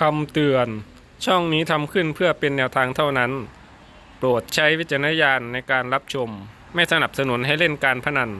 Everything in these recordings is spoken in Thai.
คำเตือน ช่องนี้ทำขึ้นเพื่อเป็นแนวทางเท่านั้น โปรดใช้วิจารณญาณในการรับชม ไม่สนับสนุนให้เล่นการพนัน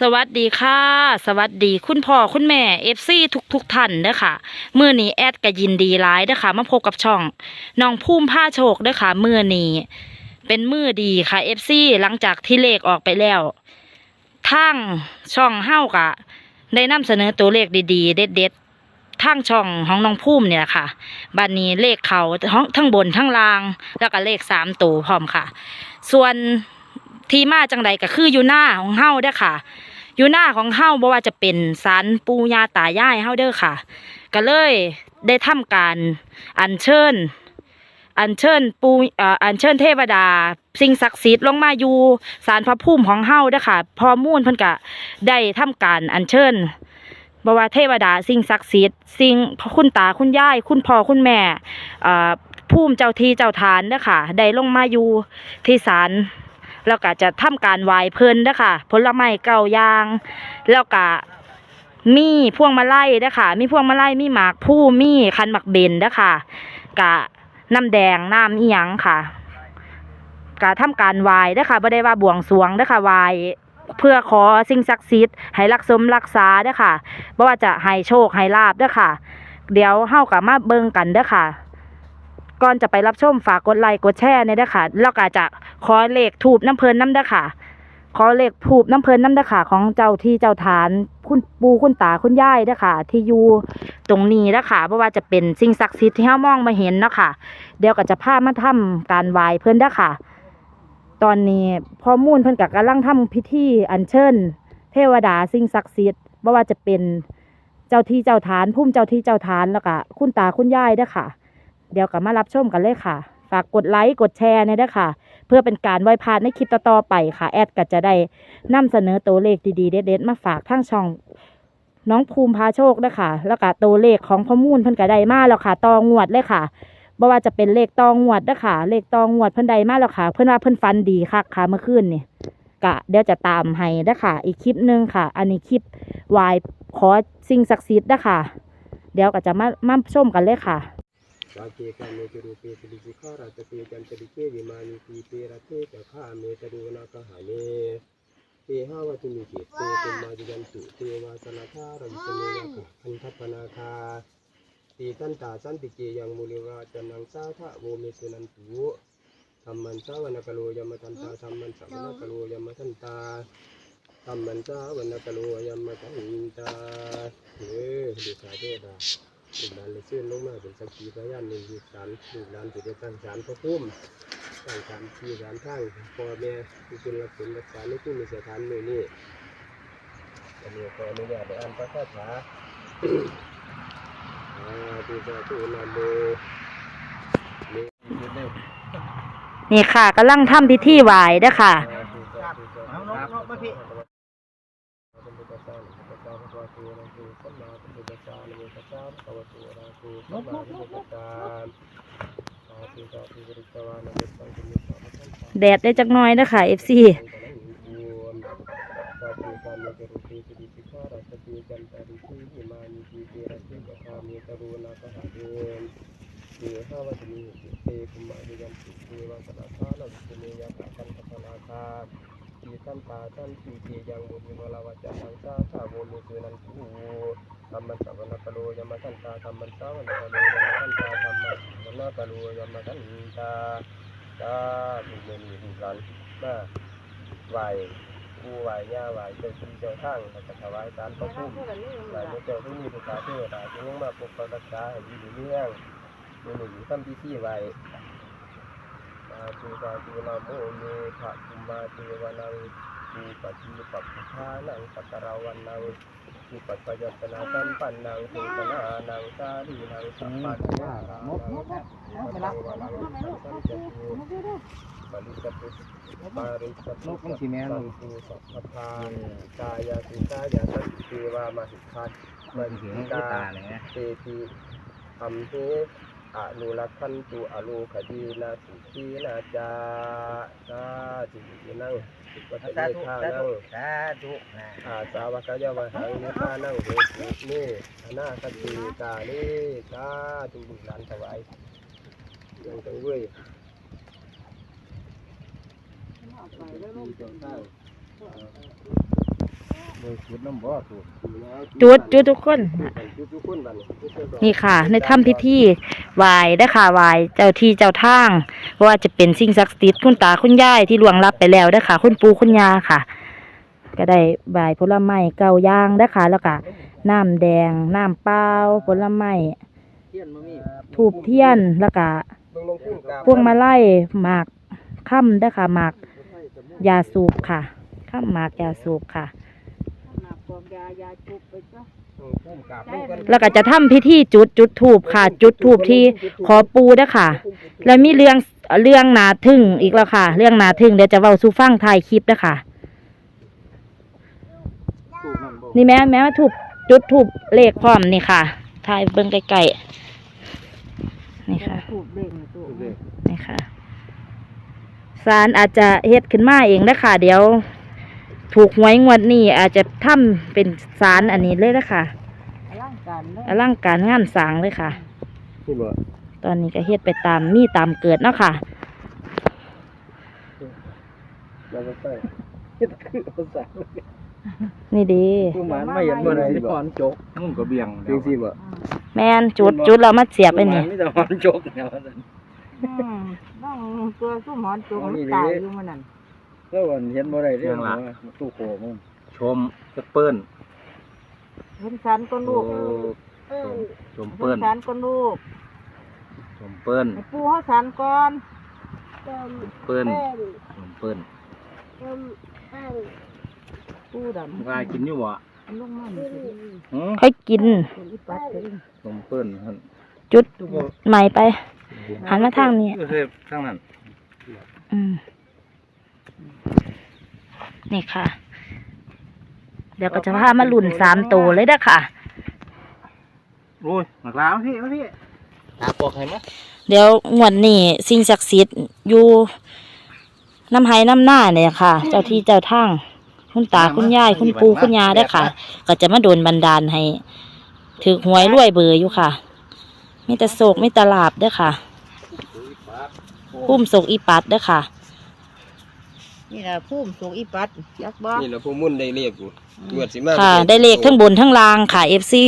สวัสดีค่ะ สวัสดีคุณพ่อคุณแม่เอฟซีทุกทุกๆท่านเด้อค่ะมือนี้แอดก็ยินดีร้ายเด้อค่ะมาพบกับช่องน้องพุ่มผ้าโชคเด้อค่ะมือนี้เป็นมือดีค่ะเอฟซีหลังจากที่เลขออกไปแล้วทางช่องเฮ้ากะ ได้นำเสนอตัวเลขดีๆ เด็ดๆ ทางช่องของน้องพุ่มเนี่ยค่ะบัดนนี้เลขเขาทั้งทั้งบนทั้งล่าง แล้วก็เลขสามตัวพร้อมค่ะ ส่วนที่มาจังใดก็คืออยู่หน้าของเฮ้าเด้อค่ะ อยู่หน้าของเฮ้าบ่ว่าจะเป็นศาลปู่ย่าตายายเฮ้าเด้อค่ะ ก็เลยได้ทำการอัญเชิญ อัญเชิญปูอัญเชิญเทวดา สิ่งศักดิ์สิทธิ์ลงมาอยู่ศาลพระภูมิของเฮ้าเด้อค่ะ พอมูลเพิ่นก็ได้ทำการอัญเชิญ บ่ว่าเทวดาสิ่งศักดิ์สิทธิ์สิ่งคุณตาคุณยายคุณพ่อคุณแม่ภูมิเจ้าที่เจ้าทานเด้อค่ะได้ลงมาอยู่ที่ศาลแล้วก็จะทำการไหว้เพลินเด้อค่ะผลไม้เก้าอย่าง แล้วก็มีพวงมาลัยเด้อค่ะมีพวงมาลัยมีหมากผู้มีคันหมักเบนเด้อค่ะกะน้ำแดงน้ำอีหยังค่ะกะทำการไหว้เด้อค่ะบ่ได้ว่าบวงสรวงเด้อค่ะไหว้ เพื่อขอสิ่งศักดิ์สิทธิ์ให้รักสมรักษาเด้อค่ะบ่ว่าจะให้โชคให้ลาบเด้อค่ะ เดี๋ยวเฮากับมาเบิ่งกันเด้อค่ะ ก่อนจะไปรับชมฝากกดไลค์กดแชร์เนี่ยเด้อค่ะแล้วก็จะขอเลขถูบน้ำเพลินน้ำเด้อค่ะ ขอเลขถูบน้ำเพลินน้ำเด้อค่ะ ของเจ้าที่เจ้าฐานคุณปูคุณตาคุณยายเด้อค่ะ ที่อยู่ตรงนี้เด้อค่ะเพราะว่าจะเป็นสิ่งศักดิ์สิทธิ์ที่เฮามองมาเห็นเนาะค่ะ เดี๋ยวก็จะพามาทำการไหว้เพิ่นเด้อค่ะ ตอนนี้พ่อมูลเพิ่นก็กำลังทำพิธีอัญเชิญ เทวดาสิ่งศักดิ์สิทธิ์บ่ว่าจะเป็นเจ้าที่เจ้าฐานพุ่มเจ้าที่เจ้าฐานแล้วก็คุณตาคุณยายเด้อค่ะ เดี๋ยวก็มารับชมกันเลยค่ะ ฝากกดไลค์กดแชร์เนี่ยด้ยค่ะ เพื่อเป็นการไว้พลาดในคลิปต่อๆไปค่ะ แอดก็จะได้นำเสนอตัวเลขดีๆเด็ดๆมาฝากทั้งช่องน้องภูมิพาโชคด้ค่ะ แล้วก็ตัวเลขของพ่อมูลเพิ่นก็ได้มาแล้วค่ะตองวดเลยค่ะ บ่ว่าจะเป็นเลขตองหวดด้วยค่ะเลขตองหวดเพิ่นได้มาแล้วค่ะ เพิ่นว่าเพิ่นฟันดีคักค่ะเมื่อคืนนี่กะเดี๋ยวจะตามให้ด้วยค่ะอีกคลิปหนึงค่ะ อันนี้คลิปวายขอสิ่งศักดิ์สิทธิ์ด้วยค่ะเดี๋ยวก็จะมามาชมกันเลยค่ะวาเกกาเมตุรูเปตุลิสิขาราตเตจันตริเกวิมานิปีเปรเทจะข้าเมตรูนาคหาเนเตหาวัตุมิกิเตตุมาจิยันตุเทวาสนาคารัมสเมยกะคันทัปนาคา ตีตันตาสันติเกยังมุลิวาจันังสาทะโวเมสุนันตุธรรมันสาวนกโลยมทันตาธรรมันสาวนกโลยมทันตาธรรมันสาวนกโลยมทันตาเฮ้ยดีสาเทดาลูกหลานเลยชื่นลงมาเป็นสักขีพยานหนึ่งลูกหลานลูกหลานจะได้ตั้งศาลพระพุ่มตั้งศาลที่ศาลทั้งพ่อแม่ที่เป็นรักษารักษาในผู้มีสถานมือนี้อันนี้ขออนุญาตได้อ่านพระคาถา อาตุสาธุนะโมเมนี่ค่ะกำลังทำพิธีไหว้เด้อค่ะเอานกนกมาพี่สัมพุทธัสสะนะโมตัสสะภะคะวะโตอะระหะโตสัมมาสัมพุทธัสสะนะโมตัสสะภะคะวะโตอะระหะโตสัมมาสัมพุทธัสสะสาธุสาธุบริกรวานะเมตตังกุมิสาภะคะวะโตแดดได้จักหน้อยเด้อค่ะ FC สั นตาสันติเกยังบุญวลาวจันังสาสาโวมุสุนันทูธรรมันสัวนกโลยมสันตาธรรมันสาวนกโลยมสันตาธรรมันสัวนกโลยมสันตาก็มีเมนูดูกันมาไหว กูไหวย่าไหวเจ้าที่เจ้าทางแล้วก็ถวายการพระพุ่มไหวเจ้าที่มีภาษาเทวดาจึงมาปกปักรักษาให้ดีเรื่องมีหนึ่งทำพิธีไหวสาจูตาจูนะโมเมพระคุมาเทวานัง ภูปฏิปัปปทานังสักกาวันนังภูปัจจยตนาสัมปันนังเทตนานังสาลีนังสัพพันนานังสัพพันวานังสัมจตุปริจตุปาริจตุสัพพังคูสัพพทากายาสิกายาสันติวามาหิคัตมันหิกาเตติอัมเทอนุรักขันตุอโลคดีนาสุขีนาจาสาธุสินัง วัฏเยสาธุธาสานั่ธุงสาธุนะอาสาวกยาวหังนิพานั่งเหตุนี่อนาคติกาลีสาธุบุตรหลานถวายยังต้องเว้ย จุดจุดทุกคนจุดทุกคนบัดนี้นี่ค่ะ ในถ้ำพิธีไหวายได้อค่ะไหวายเจ้าที่เจ้าทางเพราะว่าจะเป็นสิ่งศักดิ์สิทธิ์คุณตาคุณยายที่ล่วงลับไปแล้วได้อค่ะ คุณปู่คุณย่าค่ะ ก็ได้ไหวายผลไม้เก้าอย่างได้อค่ะ แล้วก็น้ำแดงน้ำเปล่าผลไม้เทียนมามีถูบเทียนแล้วก็เบิ่งลงพุ่งกราบพวงมาลัยหมากค่ำได้อค่ะหมากยาสูบค่ะค่ำหมากยาสูบค่ะ ลงพุ่งกราบลงกันแล้วก็จะทำพิธีจุดจุดถูบค่ะ จุดถูบที่ขอปูเด้อค่ะ แล้วมีเรื่องเรื่องนาทึ่งอีกแล้วค่ะ เรื่องนาทึ่งเดี๋ยวจะเว้าสู่ฟังถ่ายคลิปเด้อค่ะถูกนั่นบ่นี่แม่แม่ถูกจุดถูบเลขพร้อมนี่ค่ะถ่ายเบิ่งใกล้ๆนี่ค่ะถูกเลขนี่ค่ะศาลอาจจะเฮ็ดขึ้นมาเองนะค่ะเดี๋ยว ถูกหวยงวดนี้อาจจะทำเป็นศาลอันนี้เลยนะคะอลังการเลยอลังการงานสร้างเลยค่ะ นี่บ่ตอนนี้ก็เฮ็ดไปตามมีตามเกิดเนาะค่ะแล้วก็ใส่เฮ็ดคือภาษานี่ดี ผู้หมานไม่เห็นบ่ได้ที่พรจกนุ่มกระเบียงจริงสิบ่แม่นจุดจุดเรามาเสียบไปผู้หมานี่นมีแต่พรจกเนี่ยว่าซั่นต้องตัวสู้หมอนตัวมันนี่ตายดิอยู่มันนั่น แล้ววันเห็นบ่ได้เด้อว่าตู้โคมึงชมเปิ้ลเห็นสันก็ลูกชมเห็เปิ้ลนสันก็ลูกชมเปิ้ลให้ปูเขาสันก่อนเปิ้ลชมเปิ้ลปูดำกายกินอยู่บ่ลงมาหนึ่งหือค่อยกินเป็นอีปัดเป็นชมเปิ้ลหั่นจุดใหม่ไปหันมาทางนี้ก็คือทางนั้น อืม นี่ค่ะ เดี๋ยวก็จะพามาลุ่นสามตัวเลยเด้อค่ะ โอ้ยหนักลาวพี่มาพี่ตาปอกให้มั้ยเดี๋ยวงวดนี้สิ่งศักดิ์สิทธิ์อยู่น้ำไห้น้ำหน้าเนี่ยค่ะ เจ้าที่เจ้าทางคุณตาคุณยายคุณปู่คุณยาได้อค่ะ ก็จะมาโดนบันดาลให้ถือหวยรวยเบอร์อยู่ค่ะมีแต่โศกมีแต่ลาบเด้อค่ะพุ่มโศกอีปัดเด้อค่ะ นี่แหละพุ่มสูงอีปัดยักษ์บ่นี่แหละผู้มุ่นได้เลขอยู่งวดสิมาค่ะ ได้เลขทั้งบนทั้งล่างค่ะเอฟซี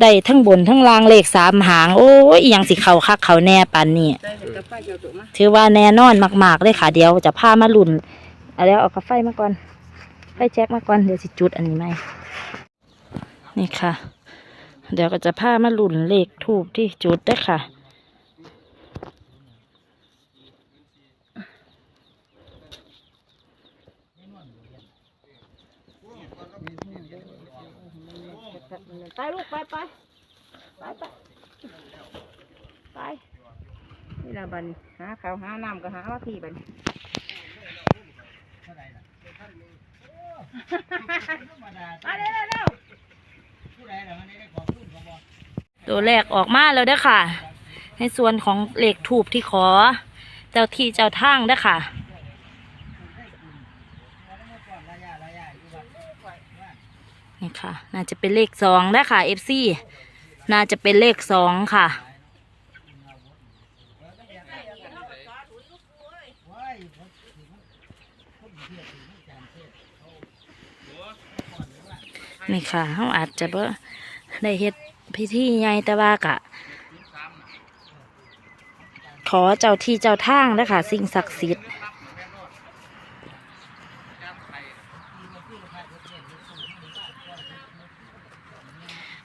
ได้ทั้งบนทั้งล่างเลขสามหาง โอ้ยอหยังสิเขาคักเขาแน่ปานนี้ได้กระป้าเจ้าตัวมาถือว่าแน่นอนมากๆเลยค่ะ เดี๋ยวจะพามาลุ่นเอาแล้วเอากาไฟมาก่อนไฟแจ็คมาก่อนเดี๋ยวสิจุดอันนี้ไหมนี่ค่ะ เดี๋ยวก็จะพามาลุ่นเลขทูบที่จุดได้อค่ะ ไปลูกไปไปไปไปไปนี่ละบัดนหาข้าวหาน้ำก็หาว่าพี่บัดนไปเร็วเร็วตัวแรกออกมาแล้วเด้อค่ะ ในส่วนของเลขทูบที่ขอ เจ้าที่เจ้าทางเด้อค่ะ นี่ค่ะ น่าจะเป็นเลขสองนะค่ะ FC น่าจะเป็นเลขสองค่ะ นี่ค่ะเขาอาจจะบ่ได้เฮ็ดพิธีใหญ่แต่ว่ากะ ขอเจ้าที่เจ้าทางนะคะสิ่งศักดิ์สิทธิ์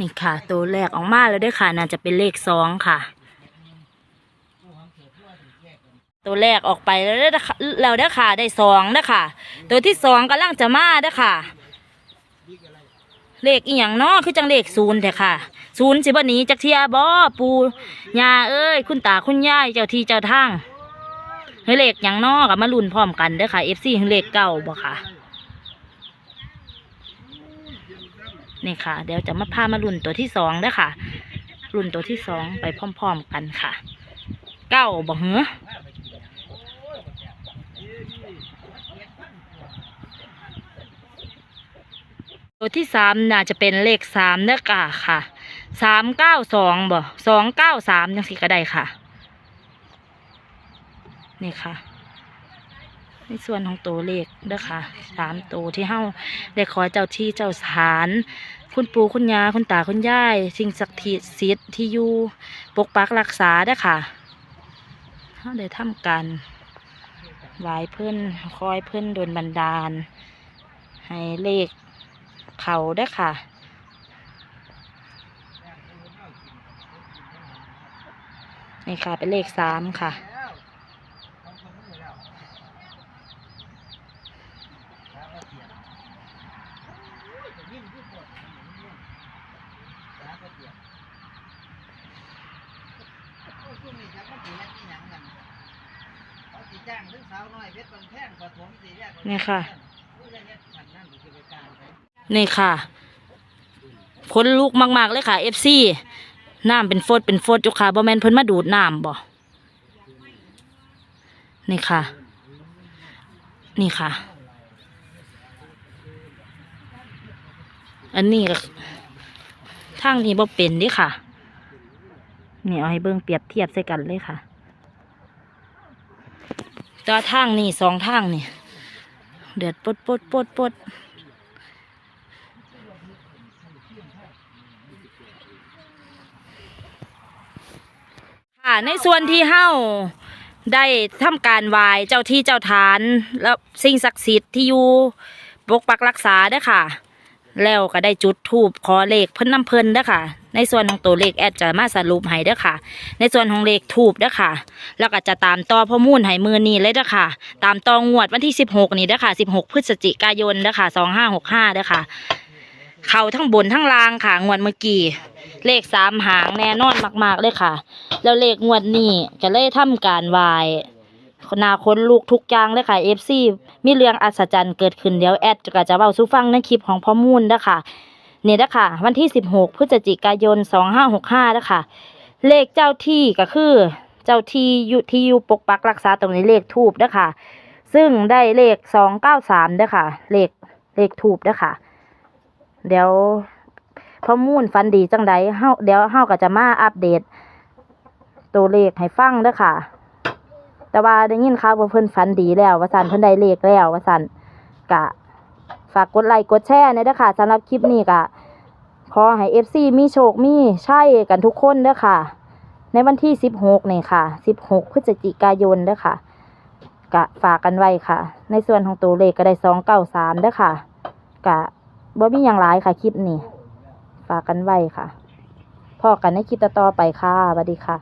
นี่ค่ะ ตัวแรกออกมาแล้วด้วยค่ะ น่าจะเป็นเลขสองค่ะ ตัวแรกออกไปแล้วเด้ค่ะแล้วเด้ค่ะ ได้สองเด้ค่ะ ตัวที่สองกำลังจะมาเด้ค่ะ เลขอีหยังเนาะคือจังเลขศูนย์แต่ค่ะศูนย์สิบ่หนีจักเทียบ่ปูยาเอ้ย คุณตาคุณยายเจ้าที่เจ้าทางเฮ้ยเลขหยังนาะกับมาลุนพร้อมกันเด้อค่ะ FC เฮ้เลขเก้าบ่ค่ะ นี่ค่ะ เดี๋ยวจะมาพามาลุ้นตัวที่สองด้ค่ะ รุ่นตัวที่สองไปพร้อมๆกันค่ะ เก้าบ่เหรอตัวที่สามน่าจะเป็นเลขสามเด้อกะค่ะสามเก้าสองบ่สองเก้าสามยังสิก็ได้ค่ะ นี่ค่ะ ในส่วนของตัวเลขเด้อค่ะสามตัวที่เฮาได้ขอเจ้าที่เจ้าสาน คุณปู่คุณยาคุณตาคุณยาย สิ่งศักดิ์สิทธิ์ที่อยู่ปกปักรักษาเด้ค่ะเฮาได้ทำการไหว้เพิ่อนคอยเพิ่อนโดนบันดาล ให้เลขเขาเด้ค่ะนี่ค่ะเป็นเลขสามค่ะ นี่ค่ะ นี่ค่ะคนลุกมากๆเลยค่ะเอฟซีน้ำเป็นโฟดเป็นโฟดอยู่ค่ะบ่แมนเพิ่นมาดูดน้ำบ่นี่ค่ะ นี่ค่ะ อันนี้ก็ทางนี้บ่เป็นเดิค่ะ นี่เอาให้เบิ่งเปรียบเทียบใส่กันเลยค่ะ แตัวาทางนี่สองทางนี่ เดือดปดปดปดปดค่ะในส่วนที่เฮ้าได้ทำการไหว้เจ้าที่เจ้าทาน แล้วสิ่งศักดิ์สิทธิ์ที่อยู่ปกปักรักษาด้ค่ะ แล้วก็ได้จุดทูบขอเลขเพิ่นน้ำเพิ่นเด้อค่ะ ในส่วนของตัวเลขแอดจะมาสรุปให้เด้อค่ะ ในส่วนของเลขทูบเด้อค่ะ แล้วก็จะตามต่อข้อมูลให้มือนี้เลยเด้อค่ะ ตามต่องวดวันที่สิบหกนี่เด้อค่ะสิบหกพฤศจิกายนเด้อค่ะสองห้าหกห้าเด้อค่ะ เขาทั้งบนทั้งล่างค่ะ งวดเมื่อกี้เลขสามหางแน่นอนมาก ๆ เลยค่ะ แล้วเลขงวดนี้ก็เลยทำการวาย นาคนลูกทุกอย่างเลยค่ะเอฟซีมีเรื่องอัศจรรย์เกิดขึ้นเดี๋ยวแอดก็จะเบาสู้ฟังในคลิปของพ่อมูลเด้อค่ะนี่เด้อค่ะวันที่สิบหกพฤศจิกายนสองห้าหกห้าเด้อค่ะเลขเจ้าที่ก็คือเจ้าที่อยู่ที่อยู่ปกปักรักษาตรงนี้เลขทูบเด้อค่ะซึ่งได้เลขสองเก้าสามเด้อค่ะเลขเลขทูบเด้อค่ะเดี๋ยวพ่อมูลฟันดีจังใดเฮาเดี๋ยวเฮาก็จะมาอัปเดต ตัวเลขให้ฟังเด้อค่ะ แต่ว่าได้ยินข่าวว่าเพิ่นฝันดีแล้วว่าสันเพิ่นได้เลขแล้วว่าสันกะฝากกดไลค์กดแชร์เนยเด้อค่ะสำหรับคลิปนี้กะขอให้ FC มีโชคมีใช่กันทุกคนเด้อค่ะ ในวันที่สิบหกนี่ค่ะสิบหกพฤศจิกายนเด้อค่ะ กะฝากกันไว้ค่ะ ในส่วนของตัวเลขก็ได้สองเก้าสามเด้อค่ะ กะบ่มีอย่างไรค่ะคลิปนี้ ฝากกันไว้ค่ะพอกันในคลิปต่อๆไปค่ะสวัสดีค่ะ